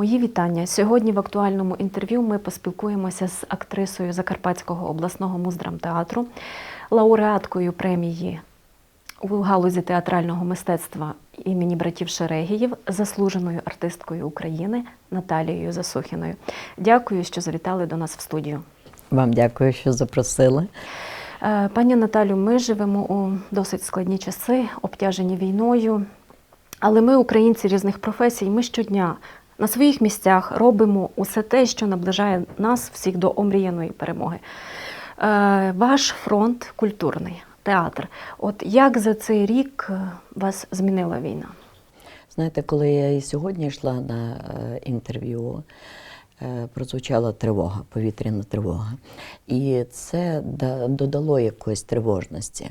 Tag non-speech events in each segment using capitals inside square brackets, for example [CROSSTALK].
Мої вітання. Сьогодні в актуальному інтерв'ю ми поспілкуємося з актрисою Закарпатського обласного муздрамтеатру, лауреаткою премії у галузі театрального мистецтва імені братів Шерегіїв, заслуженою артисткою України Наталією Засухіною. Дякую, що завітали до нас в студію. Вам дякую, що запросили. Е, Пані Наталю, ми живемо у досить складні часи, обтяжені війною. Але ми, українці різних професій, ми щодня на своїх місцях робимо усе те, що наближає нас всіх до омріяної перемоги. Е, Ваш фронт культурний, театр. От як за цей рік е, вас змінила війна? Знаєте, коли я і сьогодні йшла на е, інтерв'ю, прозвучала тривога, повітряна тривога. І це додало якоїсь тривожності.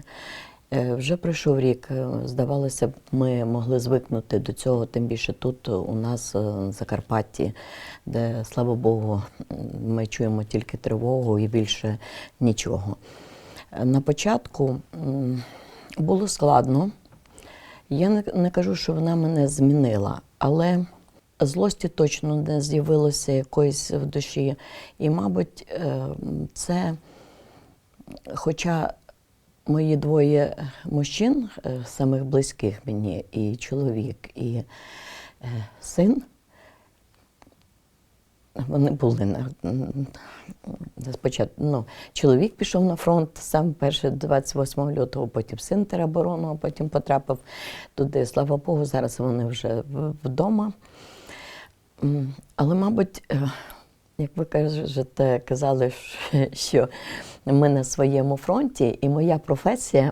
Е, Вже пройшов рік, е, здавалося б, ми могли звикнути до цього, тим більше тут у нас е, в Закарпатті, де, слава Богу, ми чуємо тільки тривогу і більше нічого. Е, На початку було складно. Я не, кажу, що вона мене змінила, але злості точно не з'явилося якоїсь в душі. І, мабуть, е, це, хоча мої двоє мужчин, е, самих близьких мені, і чоловік, і е, син, вони були на м, спочатку. Ну, чоловік пішов на фронт сам перше 28 лютого, потім син тероборону, а потім потрапив туди. Слава Богу, зараз вони вже вдома. Але, мабуть, е, як ви кажете, казали, [LAUGHS] що ми на своєму фронті, і моя професія,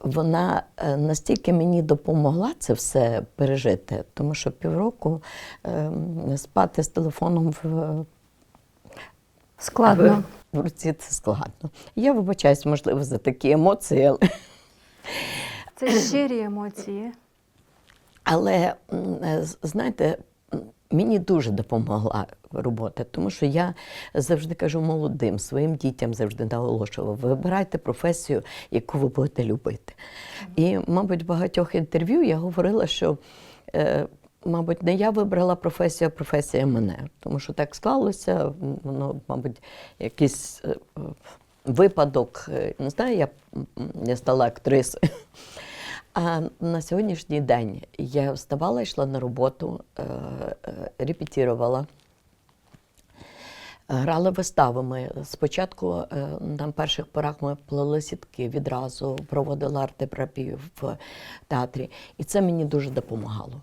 вона е, настільки мені допомогла це все пережити, тому що півроку е, спати з телефоном в Складно. в руці це складно. Я вибачаюсь, можливо, за такі емоції, але, Це щирі емоції. але е, знаєте, мені дуже допомогла робота, тому що я завжди кажу молодим, своїм дітям завжди наголошувала, вибирайте професію, яку ви будете любити. І, мабуть, в багатьох інтерв'ю я говорила, що. е, Мабуть, не я вибрала професію, а професія мене. Тому що так склалося, воно, мабуть, якийсь е, випадок. е, Не знаю, я, я стала актрисою. А на сьогоднішній день я вставала, йшла на роботу, е, е, репетирувала. Грали вистави. Ми спочатку е, на перших порах ми плели сітки, відразу проводили арт-терапію в театрі. І це мені дуже допомагало.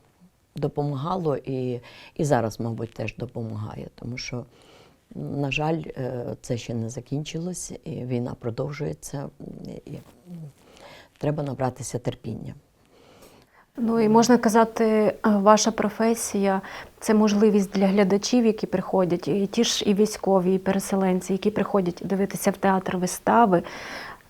Допомагало і, і зараз, мабуть, теж допомагає, тому що, на жаль, це ще не закінчилось, і війна продовжується. Треба набратися терпіння. Ну і можна казати, е, ваша професія це можливість для глядачів, які приходять, і ті ж і військові, і переселенці, які приходять дивитися в театр вистави.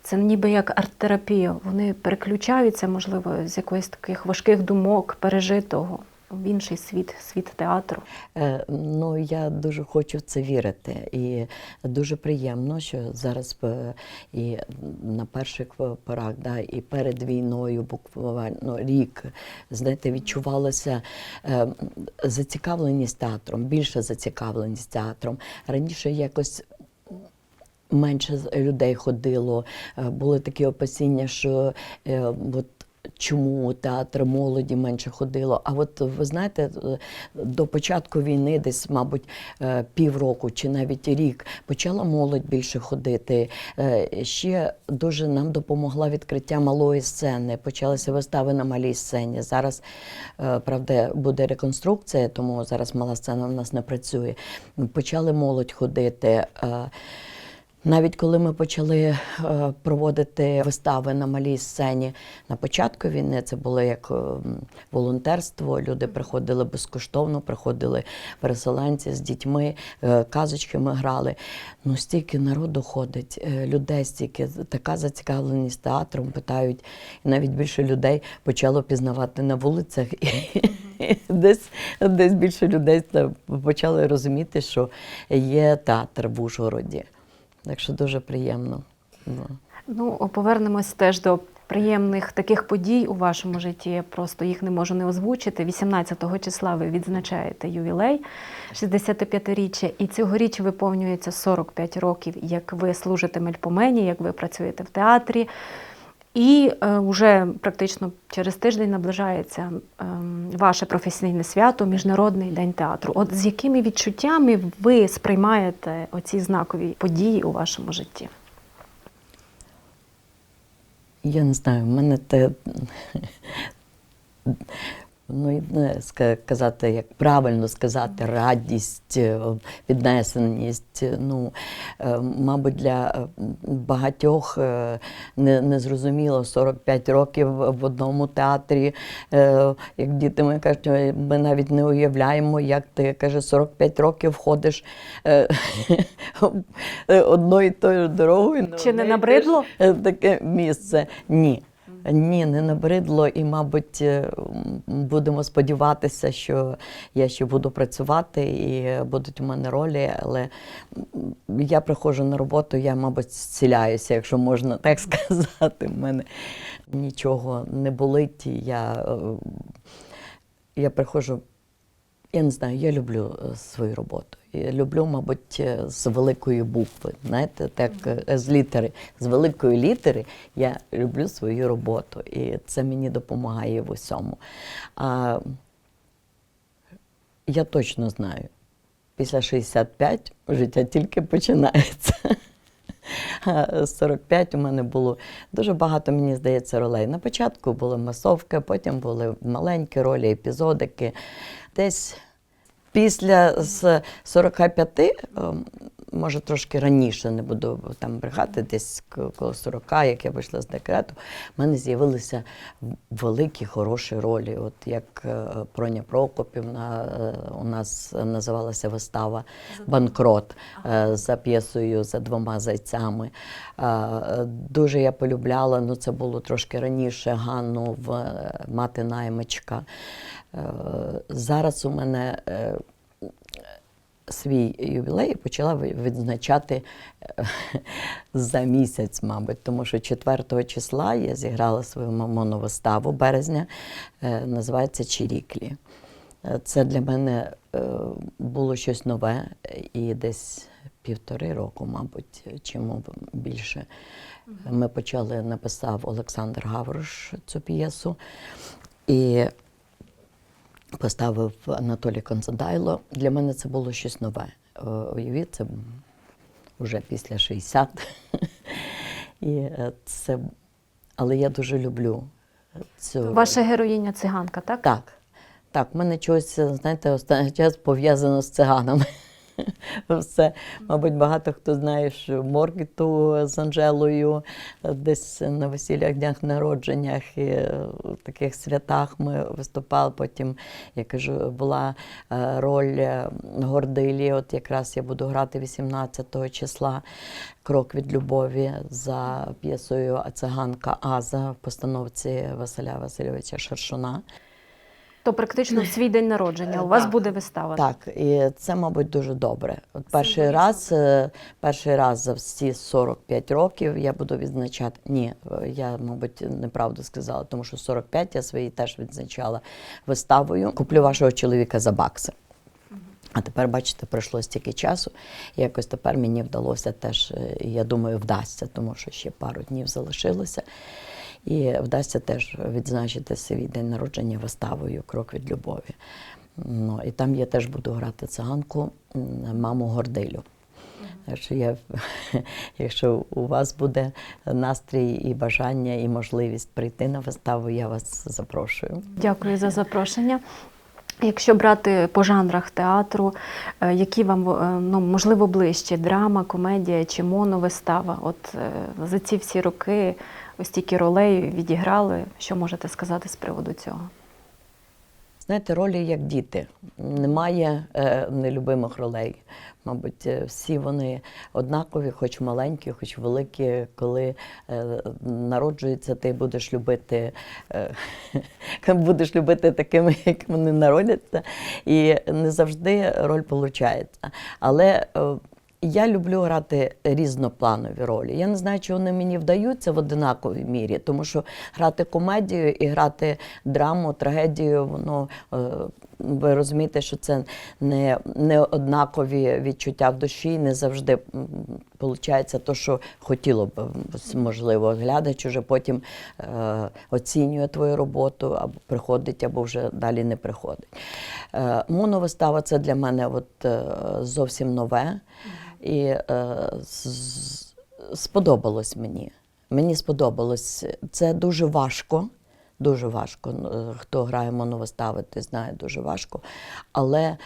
Це ніби як арт-терапія. Вони переключаються, можливо, з якоїсь таких важких думок, пережитого в інший світ, світ театру. Е, Ну, я дуже хочу в це вірити. І дуже приємно, що зараз е, і на перших порах, да, і перед війною, буквально рік, знаєте, відчувалася е, зацікавленість театром, більша зацікавленість театром. Раніше якось менше людей ходило. Були такі опасіння, що от чому театр молоді менше ходило. А от ви знаєте, е, до початку війни, десь, мабуть, е, півроку чи навіть рік, почала молодь більше ходити. Е, Ще дуже нам допомогла відкриття малої сцени. Почалися вистави на малій сцені. Зараз, правда, буде реконструкція, тому зараз мала сцена у нас не працює. Почали молодь ходити. Навіть коли ми почали е, проводити вистави на малій сцені на початку війни, це було як е, волонтерство. Люди приходили безкоштовно, приходили переселенці з дітьми, е, казочки ми грали. Ну стільки народу ходить, людей стільки, така зацікавленість театром, питають. І навіть більше людей почало пізнавати на вулицях. [LAUGHS] Десь, десь більше людей почали розуміти, що є театр в Ужгороді. Так що дуже приємно. Ну. Ну, повернемось теж до приємних таких подій у вашому житті. Я просто їх не можу не озвучити. 18 числа ви відзначаєте ювілей 65-річчя, і цьогоріч виповнюється 45 років, як ви служите Мельпомені, як ви працюєте в театрі. І е, вже практично через тиждень наближається е, ваше професійне свято Міжнародний день театру. От з якими відчуттями ви сприймаєте оці знакові події у вашому житті? Я не знаю, в мене те. Ну, і не ска- казати, як правильно сказати, радість, піднесеність. е, Ну, е, мабуть, для е, багатьох не, не зрозуміло 45 років в одному театрі. Як діти мої кажуть, ми навіть не уявляємо, як ти каже, 45 років ходиш [LAUGHS] одною і тою дорогою. Чи не набридло? таке місце. Ні. Ні, не набридло, і, мабуть, е, будемо сподіватися, що я ще буду працювати і будуть у мене ролі, але я приходжу на роботу, я, мабуть, зціляюся, якщо можна так [LAUGHS] сказати. У мене нічого не болить. Я, е, я приходжу я не знаю, я люблю е, свою роботу. Люблю, мабуть, е, з великої букви. Знаєте, так е, з літери. З великої літери я люблю свою роботу. І це мені допомагає в усьому. А я точно знаю, після 65 життя тільки починається. [LAUGHS] 45 у мене було дуже багато, мені здається, ролей. На початку були масовки, потім були маленькі ролі, епізодики. Десь після з 45, ем, може трошки раніше, не буду там брехати, десь коло 40, як я вийшла з декрету, в мене з'явилися великі хороші ролі. От як е, Проня Прокопівна, е, у нас називалася вистава Банкрот е, за п'єсою за двома зайцями. Дуже я полюбляла, ну це було трошки раніше, Ганну в Мати наймичка. Зараз у мене свій ювілей і почала відзначати е, [LAUGHS] за місяць, мабуть, тому що 4 числа я зіграла свою мамону виставу березня, е, називається Чиріклі. Е, Це для мене було щось нове і десь півтори року, мабуть, чому більше. Ми почали, написав Олександр Гаврош цю п'єсу. І поставив Анатолій Концедайло. Для мене це було щось нове. Е, Уявіть, це вже після 60. І е, це... Але я дуже люблю цю. Ваша героїня циганка, так? Так. Так, в мене чогось, знаєте, останній час пов'язано з циганами. [LAUGHS] Все. Мабуть, багато хто знає, що Моргіту з Анжелою е, десь на весіллях, днях народженнях і е, в таких святах ми виступали. Потім, я кажу, була е, роль Гордилі. От якраз я буду грати 18 числа Крок від любові за п'єсою Циганка Аза в постановці Василя Васильовича Шершуна. То практично в свій день народження у вас буде вистава. Так, і це, мабуть, дуже добре. От перший раз, е, перший раз за всі 45 років я буду відзначати. Ні, е, я, мабуть, неправду сказала, тому що 45 я свої теж відзначала виставою. Куплю вашого чоловіка за бакси. А тепер, бачите, пройшло стільки часу. і Якось тепер мені вдалося теж, е, я думаю, вдасться, тому що ще пару днів залишилося. І вдасться теж відзначити свій день народження виставою Крок від любові. Ну, і там я теж буду грати циганку, маму Гордилю. Що я, [LAUGHS] якщо у вас буде настрій і бажання, і можливість прийти на виставу, я вас запрошую. Дякую за запрошення. Якщо брати по жанрах театру, е, які вам е, ну, можливо ближче драма, комедія чи моновистава? От е, за ці всі роки ось тільки ролей відіграли. Що можете сказати з приводу цього? Знаєте, ролі як діти. Немає е, нелюбимих ролей. Мабуть, е, всі вони однакові, хоч маленькі, хоч великі. Коли е, народжуються, ти будеш любити, е, [LAUGHS] будеш любити такими, як вони народяться. І не завжди роль виходить. Але е, я люблю грати різнопланові ролі. Я не знаю, чи вони мені вдаються в одинаковій мірі, тому що грати комедію і грати драму, трагедію, воно е, ви розумієте, що це не, не однакові відчуття в душі, не завжди виходить те, що хотіло б, можливо, глядач уже потім е, оцінює твою роботу, або приходить, або вже далі не приходить. Е, моновистава це для мене от, е, зовсім нове. І е, сподобалось мені. Мені сподобалось. Це дуже важко. Дуже важко. Е, Хто грає моновистави, ти знає, дуже важко. Але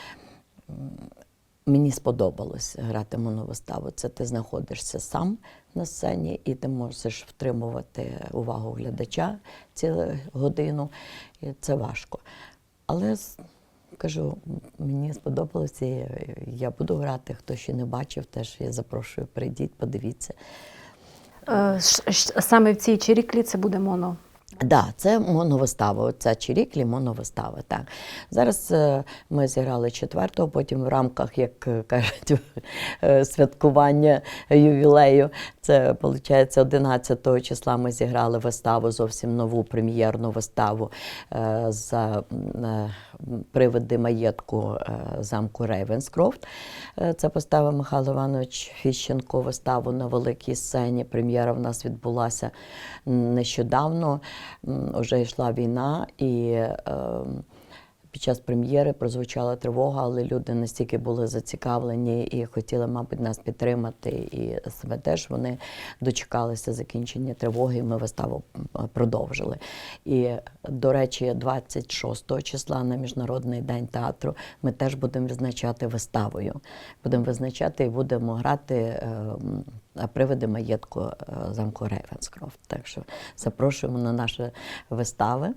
мені сподобалось грати моновиставу. Це ти знаходишся сам на сцені і ти можеш втримувати увагу глядача цілу годину. І це важко. Але кажу, мені сподобалося, я буду грати. Хто ще не бачив, теж я запрошую, прийдіть, подивіться. Е, Саме в цій чиріклі це буде моно. Так, да, це моновистава. Оця Чиріклі моновистава. Так. Зараз е, ми зіграли четвертого, потім в рамках, як е, кажуть, [LAUGHS] е, святкування ювілею. Це виходить 11 числа. Ми зіграли виставу, зовсім нову прем'єрну виставу за м, привиди маєтку замку Рейвенскрофт. Це поставив Михайло Іванович Фіщенко виставу на великій сцені. Прем'єра в нас відбулася нещодавно. М, Уже йшла війна, і е, під час прем'єри прозвучала тривога, але люди настільки були зацікавлені і хотіли, мабуть, нас підтримати. І себе теж вони дочекалися закінчення тривоги, і ми виставу продовжили. І, до речі, 26 числа на Міжнародний день театру ми теж будемо відзначати виставою. Будемо визначати і будемо грати. е, Привиди маєтку е, замку Рейвенскрофт. Так що запрошуємо на наші вистави.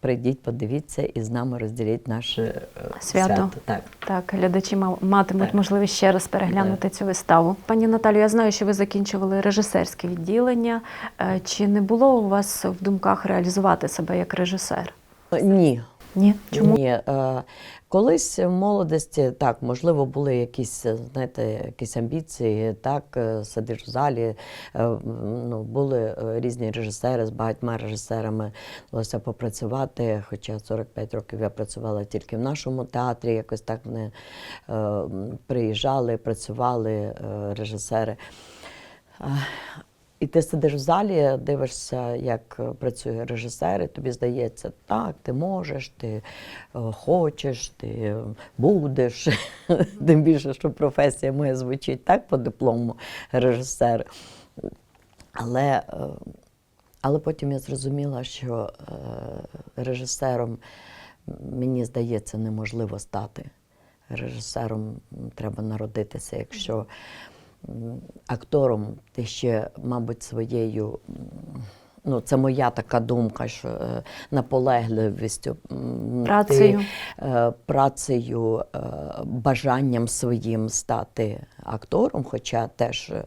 Прийдіть, подивіться і з нами розділіть наше свято. Свято. Так. Так, глядачі ма- матимуть Так. можливість ще раз переглянути цю виставу. Пані Наталю, я знаю, що ви закінчували режисерське відділення. Е, Чи не було у вас в думках реалізувати себе як режисер? Е, Ні. Ні. Чому? Ні. Е, колись в молодості, так, можливо, були якісь, е, знаєте, якісь амбіції, так, е, сидиш в залі. Ну, були різні режисери, з багатьма режисерами вдалося попрацювати. Хоча 45 років я працювала тільки в нашому театрі, якось так вони е, приїжджали, працювали режисери. І ти сидиш в залі, дивишся, як е, працює режисер, і тобі здається, так, ти можеш, ти е, хочеш, ти будеш. [LAUGHS] Тим більше, що професія моя звучить так по диплому режисер. Але, е, але потім я зрозуміла, що режисером, мені здається, неможливо стати. Режисером треба народитися, якщо актором ти ще, мабуть, своєю. Ну, це моя така думка, що е, наполегливістю, Працею. Ти, е, працею, е, бажанням своїм стати актором, хоча теж е,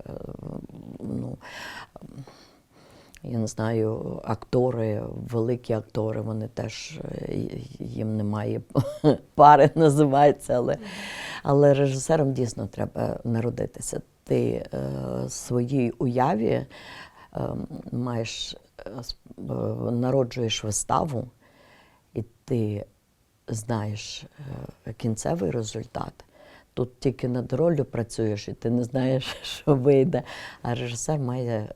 ну, я не знаю, актори, великі актори, вони теж е, їм немає [LAUGHS] пари, називається, але, але режисером дійсно треба народитися. Ти е, своїй уяві е, маєш е, народжуєш виставу, і ти знаєш кінцевий результат. Тут тільки над ролью працюєш, і ти не знаєш, [LAUGHS] що вийде. А режисер має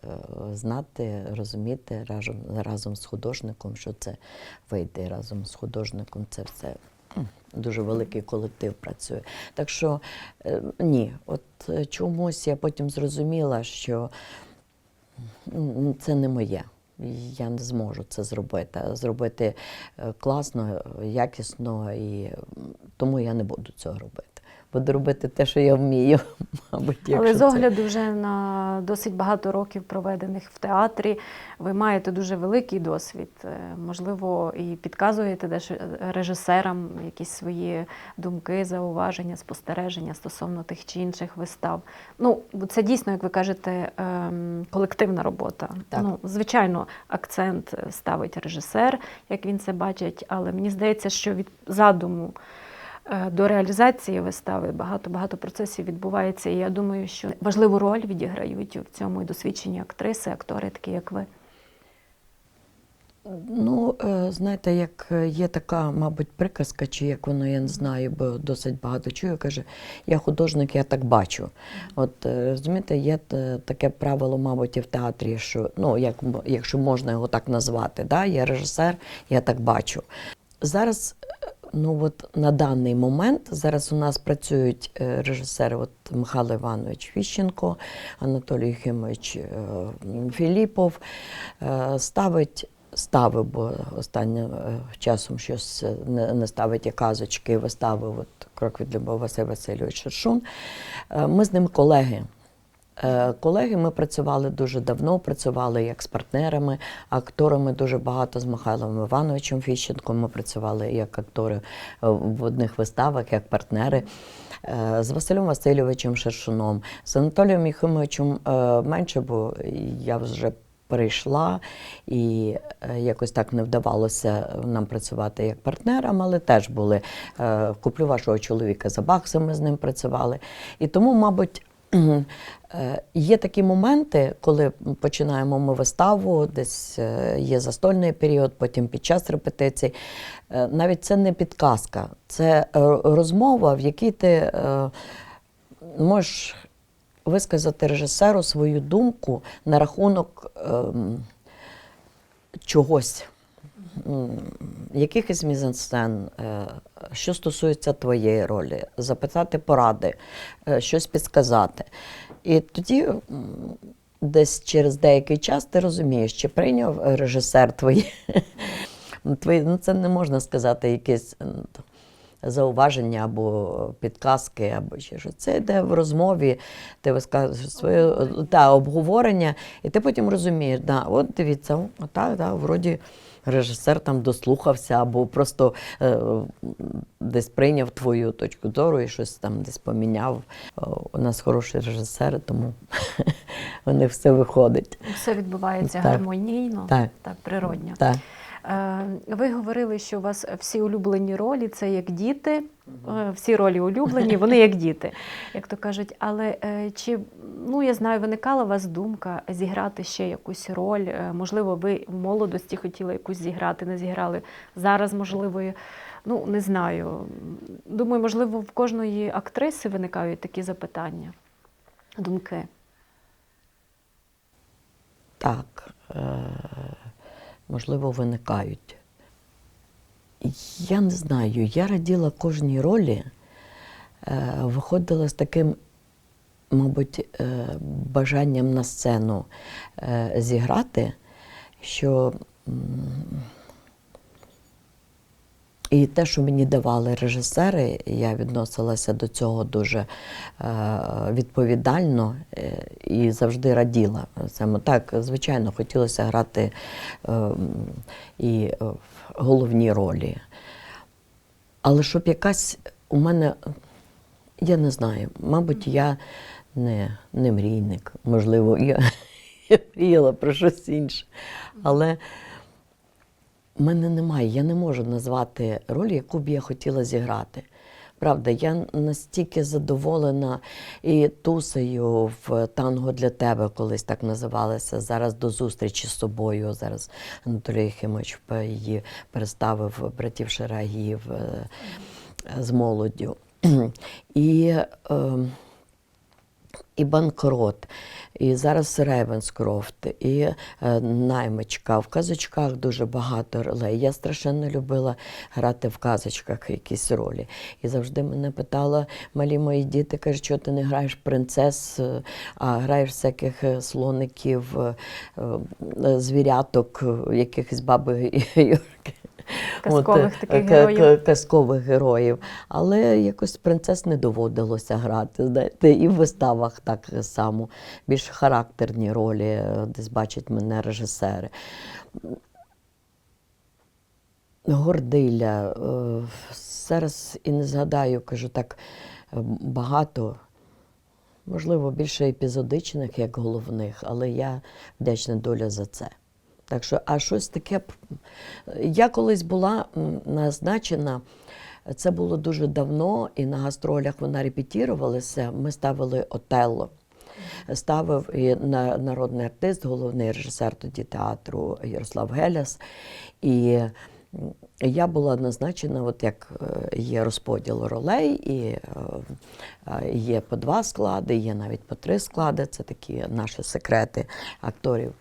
знати, розуміти разом, разом з художником, що це вийде. Разом з художником це все дуже великий колектив працює. Так що е, ні, от е, чомусь я потім зрозуміла, що це не моє. Я не зможу це зробити. Зробити е, класно, якісно, і тому я не буду цього робити. Буду робити те, що я вмію, [LAUGHS] мабуть, Але з це- огляду вже на досить багато років проведених в театрі, ви маєте дуже великий досвід. Е, Можливо, і підказуєте режисерам якісь свої думки, зауваження, спостереження стосовно тих чи інших вистав. Ну, це дійсно, як ви кажете, ем, колективна робота. Так. Ну, звичайно, акцент ставить режисер, як він це бачить, але мені здається, що від задуму е, до реалізації вистави багато багато процесів відбувається. І я думаю, що важливу роль відіграють в цьому і досвідчені актриси, актори, такі як ви. Ну, е, знаєте, як е, є така, мабуть, приказка, чи як воно, я не знаю, бо досить багато чую, каже, я художник, я так бачу. От е, розумієте, є таке правило, мабуть, і в театрі, що ну, як, якщо можна його так назвати, да? я режисер, я так бачу. Зараз, е, ну от на даний момент, зараз у нас працюють е, режисери, от Михайло Іванович Фіщенко, Анатолій Єхимович е, Філіпов, е, ставить ставив, бо останнім часом щось не, ставить і казочки, вистави, от крок від Любов Василь Васильович Шершун. Ми з ним колеги. Е, Колеги, ми працювали дуже давно, працювали як з партнерами, акторами дуже багато з Михайлом Івановичем Фіщенком. Ми працювали як актори е, в одних виставах, як партнери. Е, З Василем Васильовичем Шершуном, з Анатолієм Єхимовичем менше, бо я вже перейшла і якось так не вдавалося нам працювати як партнерам, але теж були куплю вашого чоловіка за бакси, ми з ним працювали. І тому, мабуть, є такі моменти, коли починаємо ми виставу, десь е, є застольний період, потім під час репетицій. Е, Навіть це не підказка, це е, розмова, в якій ти е, можеш висказати режисеру свою думку на рахунок ем, чогось, якихось мізансцен, е, що стосується твоєї ролі, запитати поради, е, щось підсказати. І тоді десь через деякий час ти розумієш, чи прийняв режисер твої. [LAUGHS] твої ну, це не можна сказати якесь. зауваження або підказки, або ще щось. Це йде в розмові, ти висказуєш своє та, обговорення, і ти потім розумієш, да, от дивіться, так, да, вроді режисер там дослухався, або просто е, десь прийняв твою точку зору і щось там десь поміняв. У нас хороші режисери, тому [LAUGHS] у них все виходить. Все відбувається Так. гармонійно, Так. так природньо. Так. Е, Ви говорили, що у вас всі улюблені ролі це як діти, е, всі ролі улюблені, вони як діти, як то кажуть. Але е, чи ну я знаю, виникала у вас думка зіграти ще якусь роль? Можливо, ви в молодості хотіли якусь зіграти, не зіграли зараз, можливо, ну не знаю. Думаю, можливо, в кожної актриси виникають такі запитання, думки. Так, е, можливо, виникають. Я не знаю, я раділа кожній ролі, е, виходила з таким, мабуть, е, бажанням на сцену е, зіграти, що і те, що мені давали режисери, я відносилася до цього дуже е, відповідально е, і завжди раділа. Саме так, звичайно, хотілося грати е, і в головні ролі. Але щоб якась у мене, я не знаю, мабуть, я не, не мрійник, можливо, я, [LAUGHS] я мріяла про щось інше. Але мене немає, я не можу назвати роль, яку б я хотіла зіграти. Правда, я настільки задоволена і тусею в танго для тебе, колись так називалася. Зараз до зустрічі з собою. Зараз Анатолій Єхимович її переставив братів Шарагів е, з молоддю. [CLEARS THROAT] І, е, і банкрот, і зараз Рейвенскрофт, і е, наймичка. В казочках дуже багато ролей. Я страшенно любила грати в казочках якісь ролі. І завжди мене питала малі мої діти, кажуть, що ти не граєш принцес, е, а граєш всяких е, слоників, звіряток, якихось баби. Казкових От, таких е, героїв. казкових героїв. Але якось принцес не доводилося грати. Знаєте, і в виставах так само. Більш характерні ролі, е, десь бачать мене режисери. Гордиля. е, Зараз і не згадаю, кажу так е, багато. Можливо, більше епізодичних, як головних, але я вдячна доля за це. Так що, а щось таке. Я колись була назначена Це було дуже давно, і на гастролях вона репетірувалася. Ми ставили Отелло. Ставив і на- народний артист, головний режисер тоді театру Ярослав Геляс. І я була назначена, от як е, є розподіл ролей, і е, е, є по два склади, є навіть по три склади. Це такі наші секрети акторів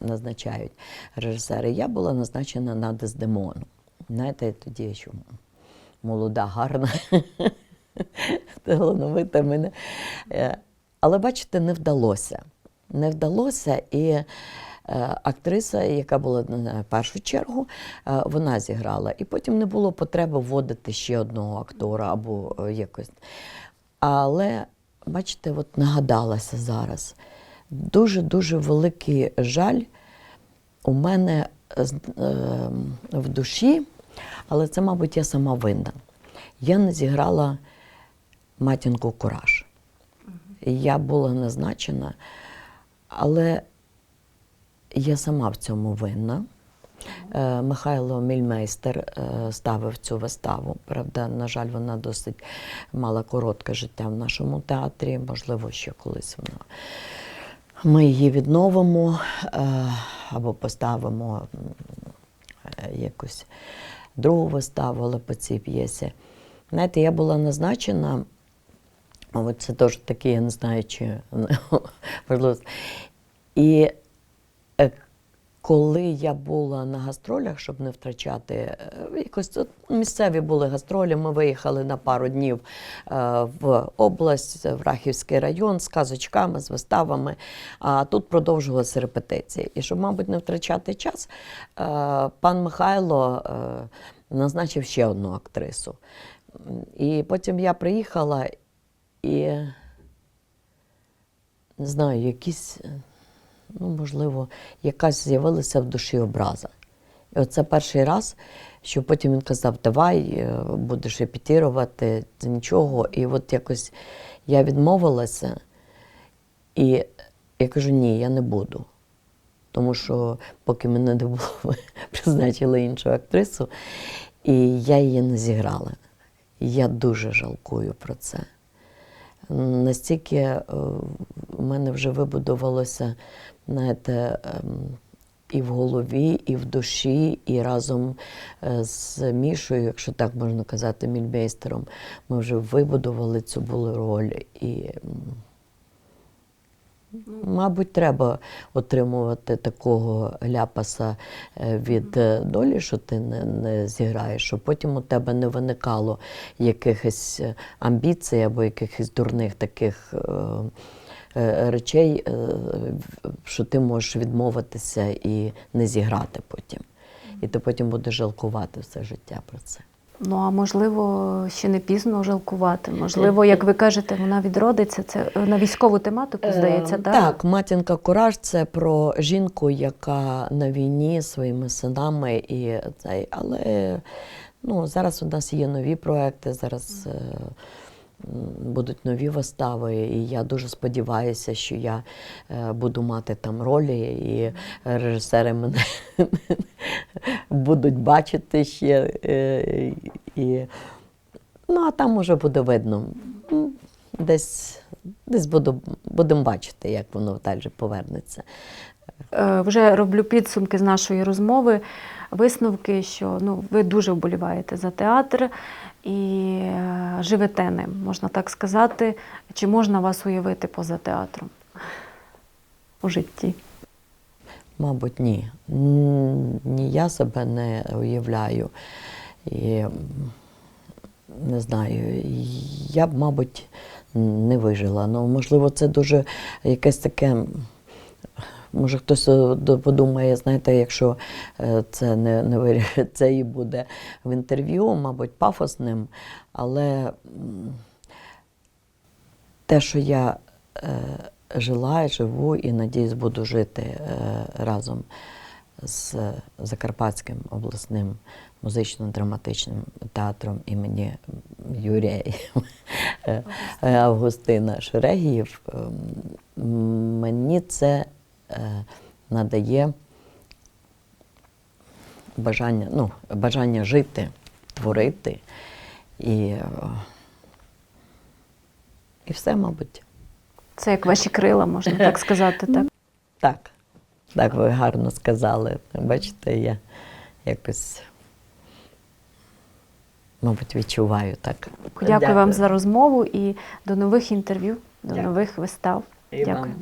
назначають режисери. Я була назначена на Дездемону. Знаєте, тоді що молода, гарна, [LAUGHS] талановита мене. Але бачите, не вдалося. Не вдалося, і актриса, яка була на першу чергу, е, вона зіграла. І потім не було потреби вводити ще одного актора або е, якось. Але, бачите, от нагадалася зараз. Дуже-дуже великий жаль у мене е, в душі, але це, мабуть, я сама винна. Я не зіграла матінку Кураж. Я була назначена, але я сама в цьому винна. Е, Михайло Мільмейстер е, ставив цю виставу. Правда, на жаль, вона досить мала коротке життя в нашому театрі. Можливо, ще колись вона. Ми її відновимо е, або поставимо якусь другу виставу, але по цій п'єсі. Знаєте, я була назначена, це теж таке, я не знаю, чи [LAUGHS] можливо. І коли я була на гастролях, щоб не втрачати, е, якось місцеві були гастролі, ми виїхали на пару днів е, в область, в Рахівський район з казочками, з виставами. А тут продовжувалися репетиції. І щоб, мабуть, не втрачати час, е, пан Михайло е, назначив ще одну актрису. І потім я приїхала і не знаю, якісь, е, ну, можливо, якась з'явилася в душі образа. І оце перший раз, що потім він казав, давай е, будеш репетирувати, це нічого. І от якось я відмовилася, і я кажу, ні, я не буду. Тому що поки мене не було, [LAUGHS] призначили іншу актрису, і я її не зіграла. Я дуже жалкую про це. Настільки е, в мене вже вибудувалося, знаєте, ем, і в голові, і в душі, і разом е, з Мішою, якщо так можна казати, мільмейстером, ми вже вибудували цю було роль. І, Мабуть, треба отримувати такого ляпаса е, від е, долі, що ти не, не зіграєш, щоб потім у тебе не виникало якихось амбіцій або якихось дурних таких е, речей, е, що ти можеш відмовитися і не зіграти потім. І ти потім будеш жалкувати все життя про це. Ну а можливо, ще не пізно жалкувати. Можливо, як ви кажете, вона відродиться. Це на військову тематику, здається, Е, так? Так, матінка Кураж це про жінку, яка на війні своїми синами і цей. Але ну, зараз у нас є нові проекти, зараз е, будуть нові вистави, і я дуже сподіваюся, що я е, буду мати там ролі, і режисери мене [LAUGHS] будуть бачити ще. е, І, ну, а там уже буде видно. Десь, десь буду, будемо бачити, як воно далі повернеться. Е, Вже роблю підсумки з нашої розмови, висновки, що ну, ви дуже вболіваєте за театр і е, живете ним, можна так сказати. Чи можна вас уявити поза театром у житті? Мабуть, ні. Ні я себе не уявляю. І не знаю, я б, мабуть, не вижила. Ну, можливо, це дуже якесь таке. Може, хтось е, подумає, знаєте, якщо е, це не, не вирі- [LAUGHS] це і буде в інтерв'ю, мабуть, пафосним. Але те, що я е, жила живу, і надіюсь, буду жити разом з Закарпатським обласним музично-драматичним театром імені Юрія е, е, Августина Шерегіїв, ем, мені це е, надає бажання, ну, бажання жити творити. І, і все, мабуть. Це як ваші крила, можна так сказати. Так? Так, так ви гарно сказали. Бачите, я якось, мабуть, відчуваю так. Дякую, вам за розмову і до нових інтерв'ю, до Дякую. нових вистав. І вам. Дякую.